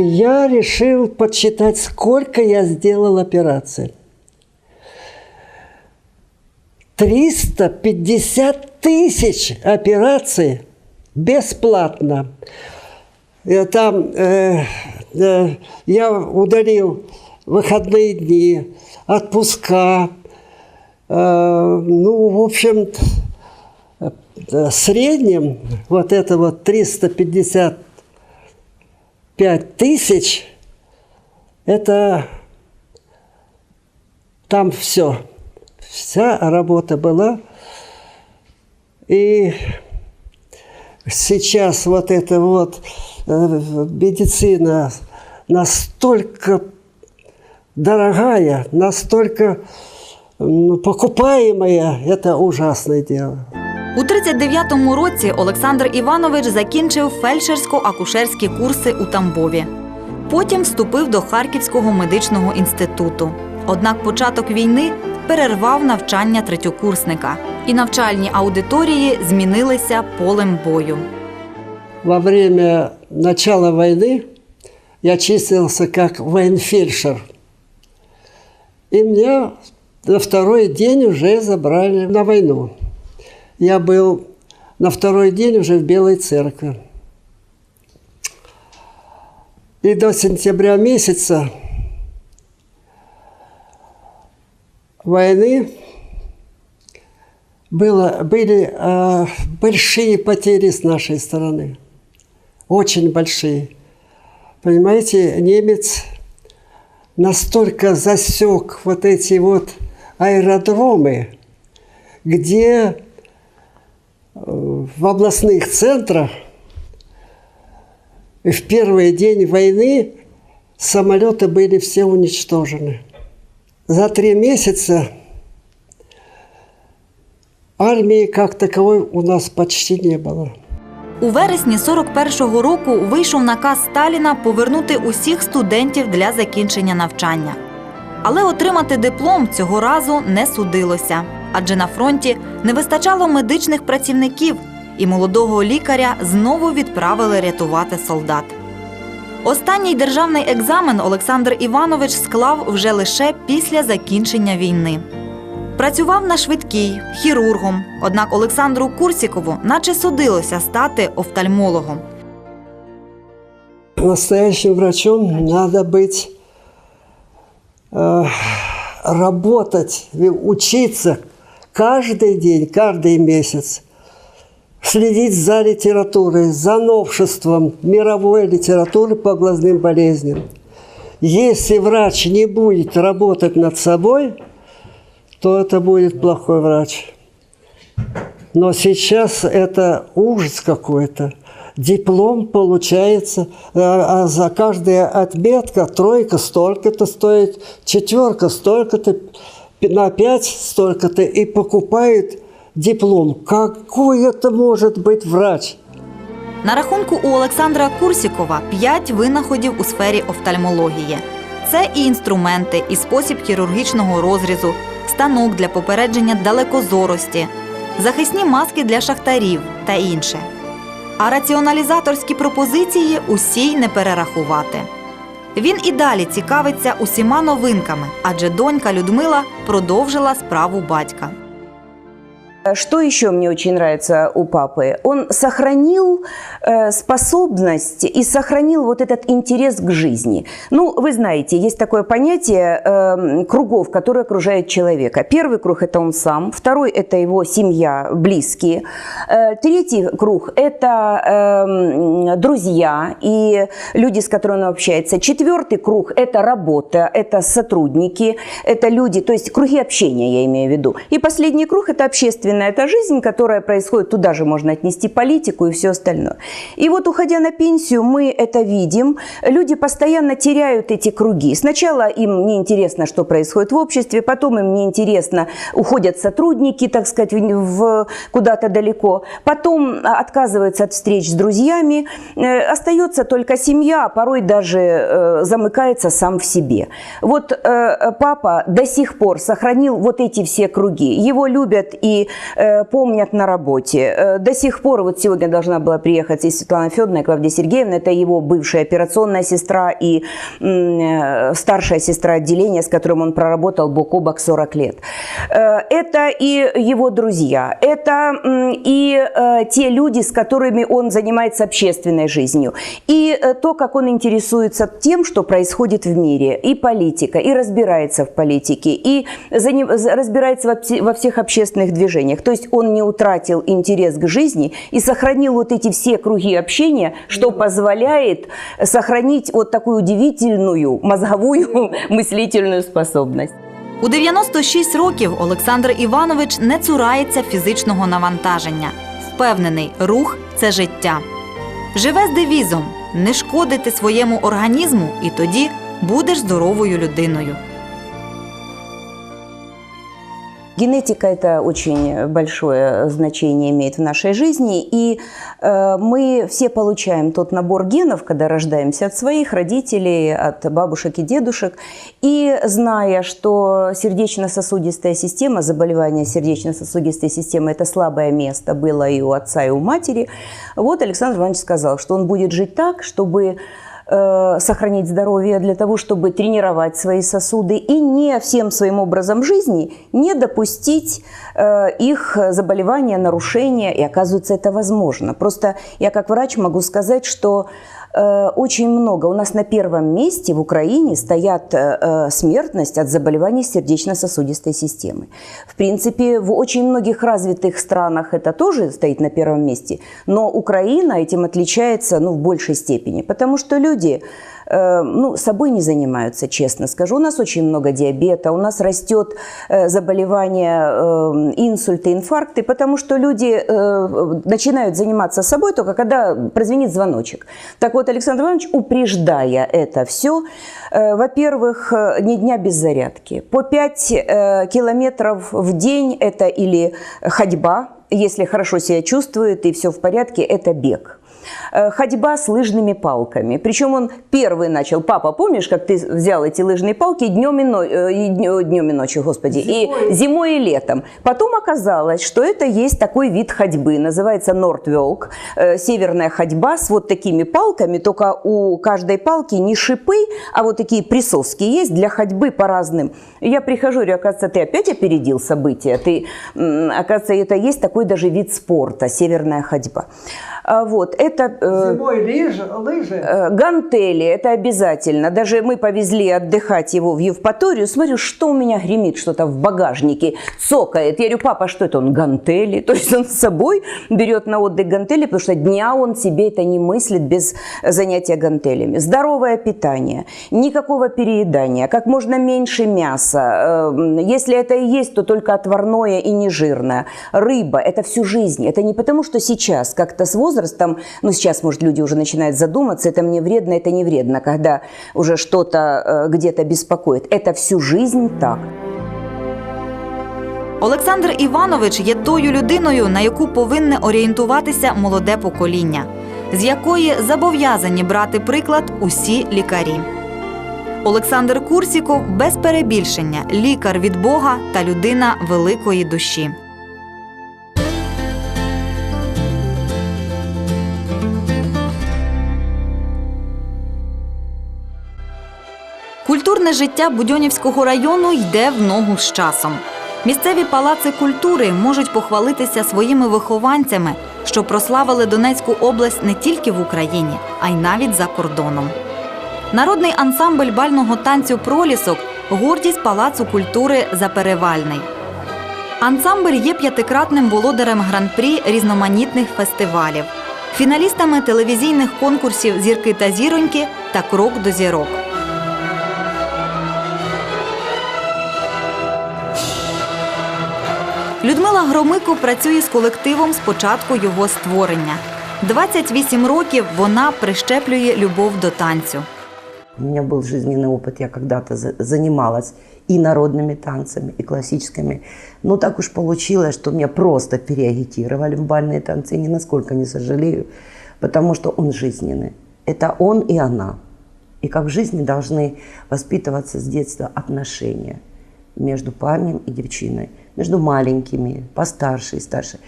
Я решил подсчитать, сколько я сделал операций. 350 тысяч операций бесплатно. И там э, э, я удалил выходные дни, отпуска. Э, ну, в общем, э, в среднем вот это вот 355 тысяч, это там все. Вся работа была. И сейчас вот это вот э, медицина настолько дорогая, настолько покупаемая, это ужасное дело. У 39-му році Олександр Іванович закінчив фельдшерсько-акушерські курси у Тамбові. Потім вступив до Харківського медичного інституту. Однак початок війни перервав навчання третьокурсника, і навчальні аудиторії змінилися полем бою. Во время начала войны я числился как военфельдшер. И меня на второй день уже забрали на войну. Я был на второй день уже в Белой церкви. И до сентября месяца войны было, были э, большие потери с нашей стороны. Очень большие. Понимаете, немец настолько засек вот эти вот аэродромы, где в областных центрах в первый день войны самолеты были все уничтожены. За три месяца армии как таковой у нас почти не было. У вересні 41-го року вийшов наказ Сталіна повернути усіх студентів для закінчення навчання. Але отримати диплом цього разу не судилося, адже на фронті не вистачало медичних працівників, і молодого лікаря знову відправили рятувати солдат. Останній державний екзамен Олександр Іванович склав вже лише після закінчення війни. Працював на швидкій, хірургом. Однак Олександру Курсікову наче судилося стати офтальмологом. Настоящим врачом надо быть, э, работать, учиться каждый день, каждый месяц, следить за литературой, за новшеством мировой литературы по глазным болезням. Если врач не будет работать над собой, то это будет плохой врач. Но сейчас это ужас какой-то. Диплом получается, а а за каждая отметка тройка столько-то стоит, четверка столько-то, на пять столько-то, и покупают диплом. Какой это может быть врач? На рахунку у Олександра Курсікова п'ять винаходів у сфері офтальмології. Це і інструменти, і спосіб хірургічного розрізу, станок для попередження далекозорості, захисні маски для шахтарів та інше. А раціоналізаторські пропозиції усі й не перерахувати. Він і далі цікавиться усіма новинками, адже донька Людмила продовжила справу батька. Что еще мне очень нравится у папы? Он сохранил э, способность и сохранил вот этот интерес к жизни. Ну, вы знаете, есть такое понятие э, кругов, которые окружают человека. Первый круг – это он сам, второй – это его семья, близкие. Э, третий круг – это э, друзья и люди, с которыми он общается. Четвертый круг – это работа, это сотрудники, это люди, то есть круги общения, я имею в виду. И последний круг – это общественная это жизнь, которая происходит, туда же можно отнести политику и все остальное. И вот уходя на пенсию, мы это видим. Люди постоянно теряют эти круги. Сначала им не интересно, что происходит в обществе, потом им не интересно, уходят сотрудники, так сказать, в, куда-то далеко. Потом отказываются от встреч с друзьями. Э, остается только семья, а порой даже э, замыкается сам в себе. Вот э, папа до сих пор сохранил вот эти все круги. Его любят и помнят на работе. Э, до сих пор, вот сегодня должна была приехать и Светлана Федоровна, и Клавдия Сергеевна, это его бывшая операционная сестра и э, старшая сестра отделения, с которым он проработал бок о бок 40 лет. Э, это и его друзья, это и э, те люди, с которыми он занимается общественной жизнью, и э, то, как он интересуется тем, что происходит в мире, и политика, и разбирается в политике, и разбирается во всех общественных движениях. То есть он не утратил интерес к жизни и сохранил вот эти все круги общения, что позволяет сохранить вот такую удивительную мозговую мыслительную способность. У 96 років Олександр Іванович не цурається фізичного навантаження. Впевнений, рух це життя. Живе з девізом не шкодити своєму організму, і тоді будеш здоровою людиною. Генетика это очень большое значение имеет в нашей жизни, и э, мы все получаем тот набор генов, когда рождаемся от своих родителей, от бабушек и дедушек, и зная, что сердечно-сосудистая система, заболевание сердечно-сосудистой системы – это слабое место было и у отца, и у матери, вот Александр Иванович сказал, что он будет жить так, чтобы э, сохранить здоровье, для того, чтобы тренировать свои сосуды и не всем своим образом жизни не допустить э, их заболевания, нарушения. И оказывается, это возможно. Просто я как врач могу сказать, что очень много. У нас на первом месте в Украине стоят э, э, смертность от заболеваний сердечно-сосудистой системы. В принципе, в очень многих развитых странах это тоже стоит на первом месте, но Украина этим отличается ну, в большей степени, потому что люди э, ну, собой не занимаются, честно скажу. У нас очень много диабета, у нас растет э, заболевание, э, инсульты, инфаркты, потому что люди начинают заниматься собой только когда прозвенит звоночек. Так вот, Александр Иванович, упреждая это все, во-первых, ни дня без зарядки. По 5 э, километров в день это или ходьба, если хорошо себя чувствует и все в порядке, это бег. Э, Ходьба с лыжными палками. Причем он первый начал. Папа, помнишь, как ты взял эти лыжные палки днем и, но- э, днем и ночью, господи, Зимой. и зимой и летом. Потом оказалось, что это есть такой вид ходьбы, называется Нортвелк, э, северная ходьба с вот такими палками, только у каждой палки не шипы, а вот такие присоски есть для ходьбы по разным. Я прихожу, говорю, оказывается, ты опять опередил события, ты, оказывается, это есть такой даже вид спорта, северная ходьба. А Вот, это... э, Зимой лыжи, лыжи. Э, Гантели, это обязательно. Даже мы повезли отдыхать его в Евпаторию. Смотрю, что у меня гремит что-то в багажнике, цокает. Я говорю, папа, что это он? Гантели. То есть он с собой берет на отдых гантели, потому что дня он себе это не мыслит без занятия гантелями. Здоровое питание, никакого переедания, как можно меньше мяса. Э, Если это и есть, то только отварное и нежирное. Рыба – это всю жизнь. Это не потому, что сейчас, как-то с возрастом, ну сейчас, может, люди уже начинают задуматься, это мне вредно, это не вредно, когда уже что-то э, где-то беспокоит. Это всю жизнь так. Олександр Іванович є тою людиною, на яку повинне орієнтуватися молоде покоління, з якої зобов'язані брати приклад усі лікарі. Олександр Курсіков без перебільшення лікар від Бога та людина великої душі. Культурне життя Будьонівського району йде в ногу з часом. Місцеві палаци культури можуть похвалитися своїми вихованцями, що прославили Донецьку область не тільки в Україні, а й навіть за кордоном. Народний ансамбль бального танцю Пролісок гордість палацу культури Заперевальний. Ансамбль є п'ятикратним володарем гран-прі різноманітних фестивалів, фіналістами телевізійних конкурсів Зірки та зіроньки та Крок до зірок. Людмила Громико працює з колективом з початку його створення. 28 років вона прищеплює любов до танцю. У меня был жизненный опыт, я когда-то за- занималась и народными танцами, и классическими. Но так уж получилось, что меня просто переагитировали в бальные танцы, и ни насколько не сожалею, потому что он жизненный. Это он и она. И как в жизни должны воспитываться с детства отношения между парнем и девчиной, между маленькими, постарше и старше.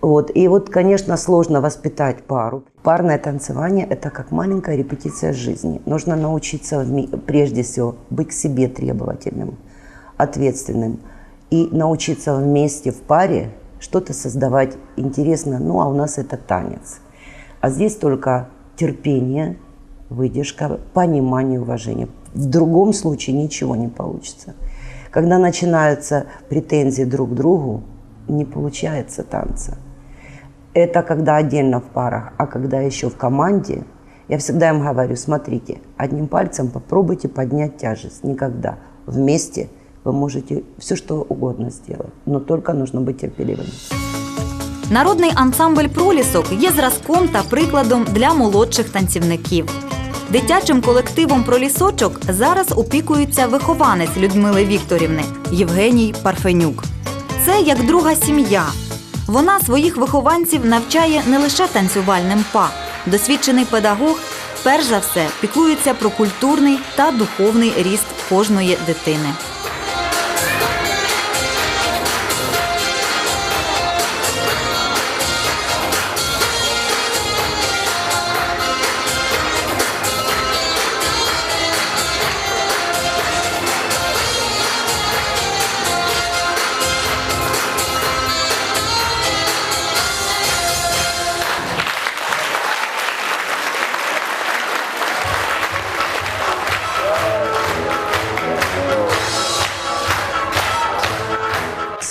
Вот. И вот, конечно, сложно воспитать пару. Парное танцевание – это как маленькая репетиция жизни. Нужно научиться прежде всего быть к себе требовательным, ответственным и научиться вместе в паре что-то создавать интересно. Ну, а у нас это танец. А здесь только терпение, выдержка, понимание, уважение. В другом случае ничего не получится. Когда начинаются претензии друг к другу, не получается танца. Это когда отдельно в парах, а когда еще в команде, я всегда им говорю, смотрите, одним пальцем попробуйте поднять тяжесть. Никогда. Вместе вы можете все что угодно сделать, но только нужно быть терпеливым. Народний ансамбль пролісок є зразком та прикладом для молодших танцівників. Дитячим колективом про лісочок зараз опікується вихованець Людмили Вікторівни Євгеній Парфенюк. Це як друга сім'я. Вона своїх вихованців навчає не лише танцювальним па. Досвідчений педагог, перш за все, піклується про культурний та духовний ріст кожної дитини.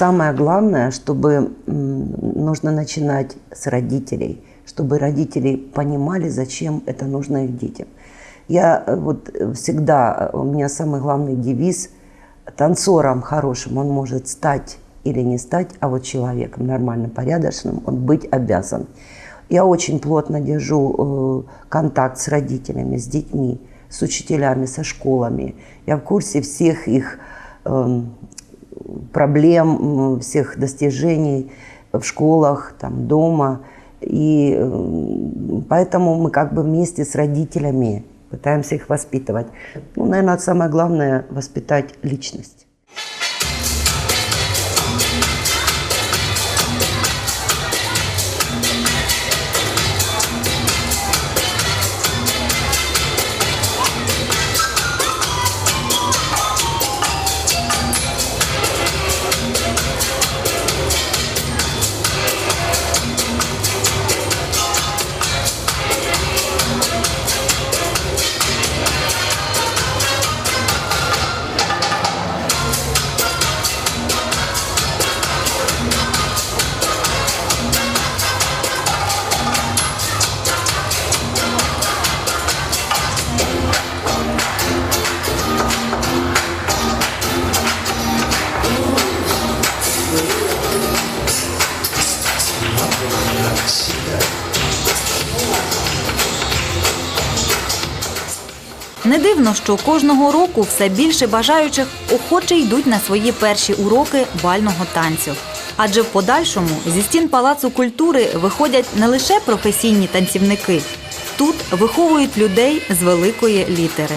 Самое главное, чтобы нужно начинать с родителей, чтобы родители понимали, зачем это нужно их детям. Я э, вот э, всегда, э, у меня самый главный девиз, танцором хорошим он может стать или не стать, а вот человеком нормально порядочным он быть обязан. Я очень плотно держу контакт с родителями, с детьми, с учителями, со школами. Я в курсе всех их эм, проблем, всех достижений в школах, там, дома. И поэтому мы как бы вместе с родителями пытаемся их воспитывать. Ну, наверное, самое главное – воспитать личность. Не дивно, що кожного року все більше бажаючих охоче йдуть на свої перші уроки бального танцю. Адже в подальшому зі стін палацу культури виходять не лише професійні танцівники, тут виховують людей з великої літери.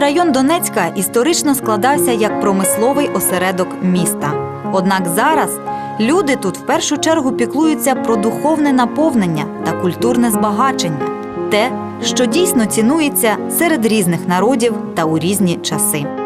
Будьонівський район Донецька історично складався як промисловий осередок міста. Однак зараз люди тут в першу чергу піклуються про духовне наповнення та культурне збагачення, те, що дійсно цінується серед різних народів та у різні часи.